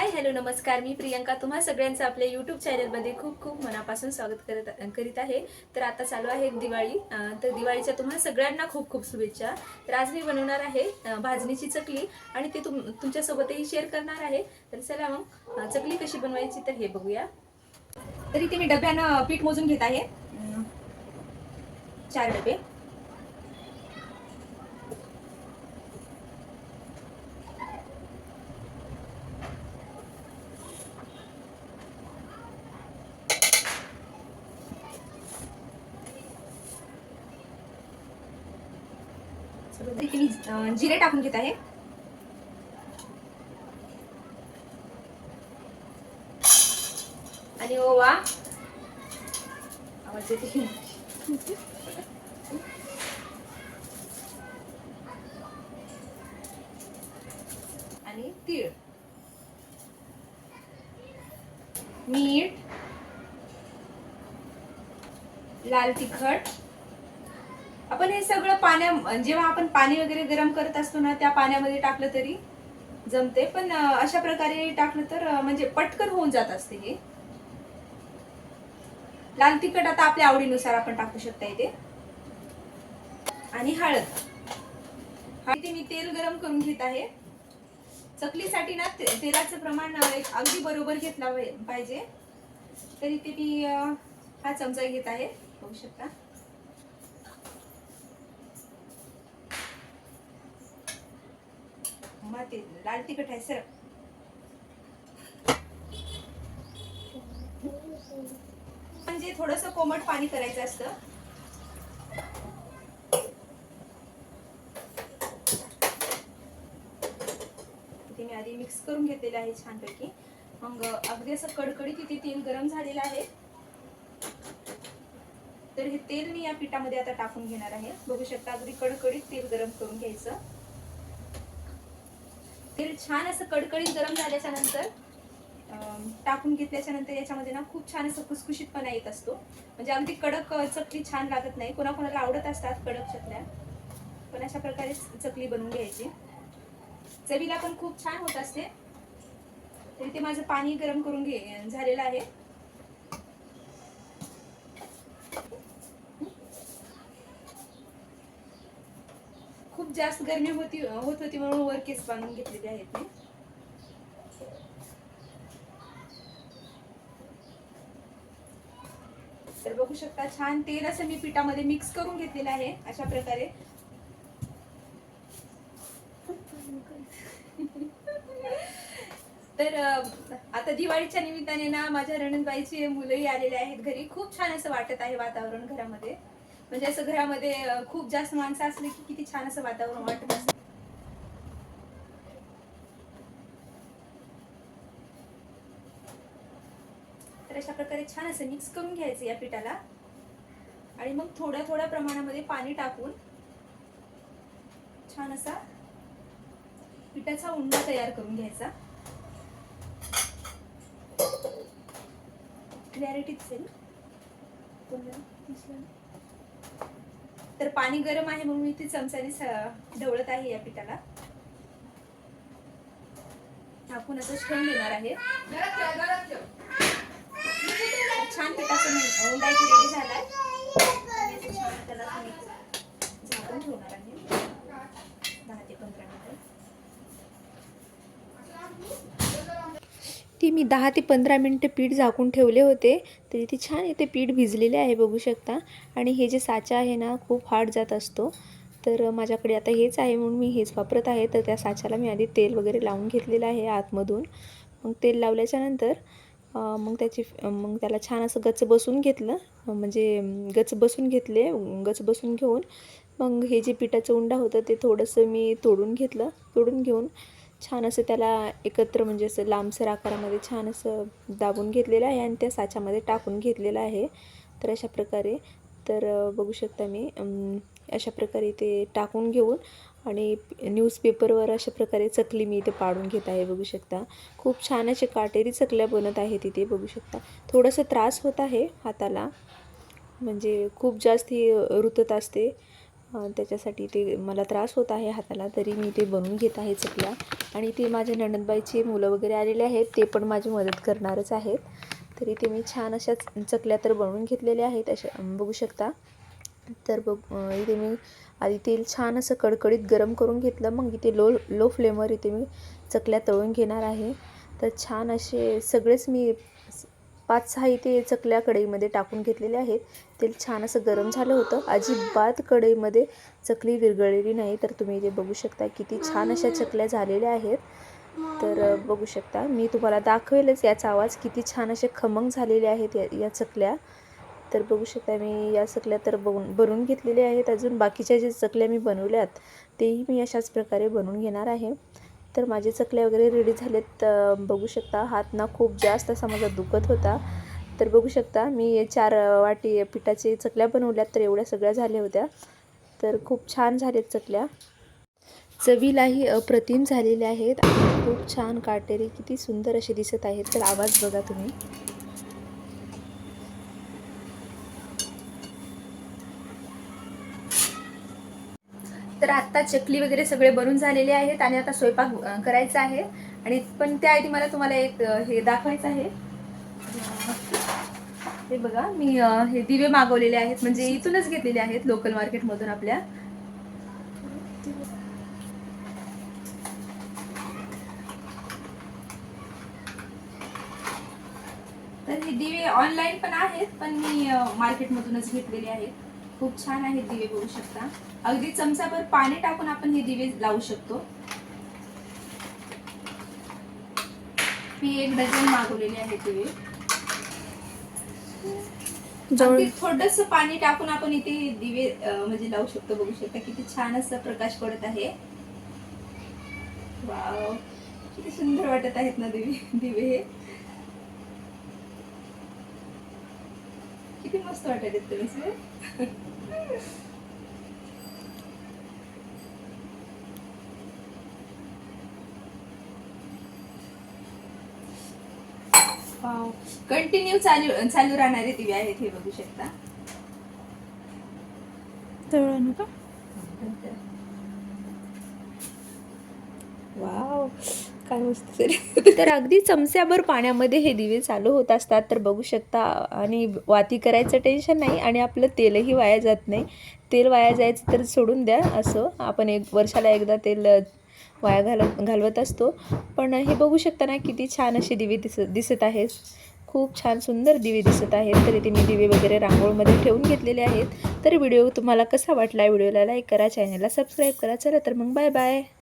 Hi hello नमस्कार. मी प्रियंका तुम्हा सगळ्यांचं आपल्या यूट्यूब चॅनलमध्ये खूप खूप मनापासून स्वागत करत करीत आहे. तर आता चालू आहे दिवाळी. तर दिवाळीच्या तुम्हा सगळ्यांना खूप खूप शुभेच्छा. तर आज मी बनवणार आहे भाजणीची चकली आणि ती तुम तुमच्यासोबतही शेअर करणार आहे. तर चला मग चकली कशी बनवायची तर हे बघूया. तर इथे मी डब्यानं पीठ मोजून घेत आहे. चार डबे. मी जिरे टाकून घेत आहे. आणि ओवा. आवाज येते आणि तीळ. मीठ. लाल तिखट. आपण हे सगळं पाण्या जेव्हा आपण पाणी वगैरे गरम करत असतो ना त्या पाण्यामध्ये टाकलं तरी जमते. पण अशा प्रकारे टाकलं तर म्हणजे पटकन होऊन जात असते हे. लाल तिखट आता आपल्या आवडीनुसार आपण टाकू शकता इथे. आणि हळद. इथे मी तेल गरम करून घेत आहे. चकलीसाठी ना ते- तेलाचं प्रमाण एक अगदी बरोबर घेतला पाहिजे. तर इथे मी हा चमचा घेत आहे. बघू शकता. मग लाल तिखट आहे सर म्हणजे थोडस कोमट पाणी करायचं असतं. ते मी आधी मिक्स करून घेतलेलं आहे छानपैकी. मग अगदी असं कडकडीत इथे तेल गरम झालेलं आहे. तर हे तेल मी या पिठामध्ये आता टाकून घेणार आहे. बघू शकता अगदी कडकडीत तेल गरम करून घ्यायचं. तेल छान असं कडकडीत गरम झाल्याच्यानंतर टाकून घेतल्याच्या नंतर याच्यामध्ये ना खूप छान असं खुसखुशीतपणा येत असतो. म्हणजे अगदी कडक चकली छान लागत नाही. कोणाकोणाला आवडत असतात कडक चकल्या. पण अशा प्रकारे चकली बनवून घ्यायची. चवीला पण खूप छान होत असते. तर ते माझं पाणी गरम करून घे झालेलं आहे. खूप जास्त गरमी होती होत होती म्हणून वर केस बांधून घेतलेले आहेत मी तर बघू शकता छान तेल असं मी पिठामध्ये मिक्स करून घेतलेलं आहे अशा प्रकारे. तर आता दिवाळीच्या निमित्ताने ना माझ्या रणनबाईची मुलंही आलेले आहेत घरी. खूप छान असं वाटत आहे वातावरण घरामध्ये. म्हणजे असं घरामध्ये खूप जास्त माणसं असली की किती छान असं वातावरण वाटत असतं तर अशा प्रकारे छान असं मिक्स करून घ्यायचं या पिठाला. आणि मग थोड्या थोड्या प्रमाणामध्ये पाणी टाकून छान असा पिठाचा उंडा तयार करून घ्यायचा. क्लॅरिटी दिसेल? तर पाणी गरम आहे म्हणून मी ते चमच्याने ढवळत आहे या पिठाला. टाकून असं ठेवून देणार आहे. छान पिठाचं मी- रेडी झालाय. छान त्याला झाकून ठेवणार आहे. दहा ते पंधरा मिनिटं. ती मी दहा ते पंधरा मिनटं पीठ झाकून ठेवले होते. तर इथे छान इथे पीठ भिजलेले आहे बघू शकता. आणि हे जे साचा आहे ना खूप हार्ड जात असतो. तर माझ्याकडे आता हेच आहे म्हणून मी हेच वापरत आहे. तर त्या साच्याला मी आधी तेल वगैरे लावून घेतलेलं आहे आतमधून. मग तेल लावल्याच्यानंतर मग त्याची मग त्याला छान असं गच बसून घेतलं. म्हणजे गच बसून घेतले गच बसून घेऊन. मग हे जे पिठाचं उंडा होतं ते थोडंसं मी तोडून घेतलं. तोडून घेऊन छान असं त्याला एकत्र म्हणजे असं लांबसर आकारामध्ये छान असं दाबून घेतलेलं आहे आणि त्या साच्यामध्ये टाकून घेतलेलं आहे. तर अशा प्रकारे. तर बघू शकता मी अशा प्रकारे ते टाकून घेऊन आणि न्यूजपेपरवर अशा प्रकारे चकली मी इथे पाडून घेत आहे बघू शकता. खूप छान असे काटेरी चकल्या बनत आहे तिथे बघू शकता. थोडासा त्रास होत आहे हाताला. म्हणजे खूप जास्त ही रुतत असते. त्याच्यासाठी ते मला त्रास होत आहे हाताला तरी मी ते बनवून घेत आहे चकल्या आणि ते माझ्या नणंदबाईचे मुलं वगैरे आलेले आहेत ते पण माझी मदत करणारच आहेत. तरी ते मी छान अशा चकल्या तर बनवून घेतलेल्या आहेत अशा बघू शकता. तर बघ इथे मी आधी तेल छान असं कडकडीत गरम करून घेतलं मग इथे लो लो फ्लेमवर इथे मी चकल्या तळून घेणार आहे. तर छान असे सगळेच मी पाच सहा इथे चकल्या कढईमध्ये टाकून घेतलेले आहेत. तेल छान असं गरम झालं होतं. अजिबात कढईमध्ये चकली विरघळलेली नाही. तर तुम्ही इथे बघू शकता किती छान अशा चकल्या झालेल्या आहेत. तर बघू शकता. मी तुम्हाला दाखवेलच याचा आवाज किती छान असे खमंग झालेले आहेत या या चकल्या. तर बघू शकता मी या चकल्या तर बघून बनवून घेतलेल्या आहेत. अजून बाकीच्या ज्या चकल्या मी बनवल्यात तेही मी अशाच प्रकारे बनवून घेणार आहे. तर माझे चकल्या वगैरे रेडी झालेत. बघू शकता हात ना खूप जास्त असा माझा दुखत होता. तर बघू शकता मी चार वाटी पिठाचे चकल्या बनवल्यात तर एवढ्या सगळ्या झाल्या होत्या. तर खूप छान झालेत चकल्या. चवीलाही अप्रतिम झालेल्या आहेत. आणि खूप छान काटेरी किती सुंदर असे दिसत आहेत. तर आवाज बघा तुम्ही. तर आत्ता चकली वगैरे सगळे बनून झालेले आहेत आणि आता स्वयंपाक करायचा आहे. आणि पण त्याआधी मला तुम्हाला एक हे दाखवायचं आहे. हे बघा मी हे दिवे मागवलेले आहेत. म्हणजे इथूनच घेतलेले आहेत लोकल मार्केटमधून आपल्या. तर हे दिवे ऑनलाईन पण आहेत पण मी मार्केटमधूनच घेतलेले आहेत. खूप छान आहेत दिवे बघू शकता. अगदी चमचाभर पाणी टाकून आपण हे दिवे लावू शकतो. मी एक डझन मागवलेले आहेत दिवे. थोडस पाणी टाकून आपण इथे दिवे म्हणजे लावू शकतो. बघू शकता किती छान असं प्रकाश पडत आहे. वाव. किती सुंदर वाटत आहेत ना दिवे दिवे हे. किती मस्त वाटत आहेत तुम्ही कंटिन्यू चालू चालू राहणारे दिवे आहेत हे बघू शकता. वाव काय मस्त तर. अगदी चमच्याभर पाण्यामध्ये हे दिवे चालू होत असतात तर बघू शकता. आणि वाती करायचं टेन्शन नाही आणि आपलं तेलही वाया जात नाही. तेल वाया जायचं तर सोडून द्या असं. आपण एक वर्षाला एकदा तेल वाया घाल घालवत असतो. पण हे बघू शकता ना किती छान असे दिवे दिस दिसत आहेत. खूप छान सुंदर दिवे दिसत आहेत. तर इथे मी दिवे वगैरे रांगोळमध्ये ठेवून घेतलेले आहेत. तर व्हिडिओ तुम्हाला कसा वाटला व्हिडिओला लाईक करा चॅनलला सबस्क्राईब करा. चला तर मग बाय बाय.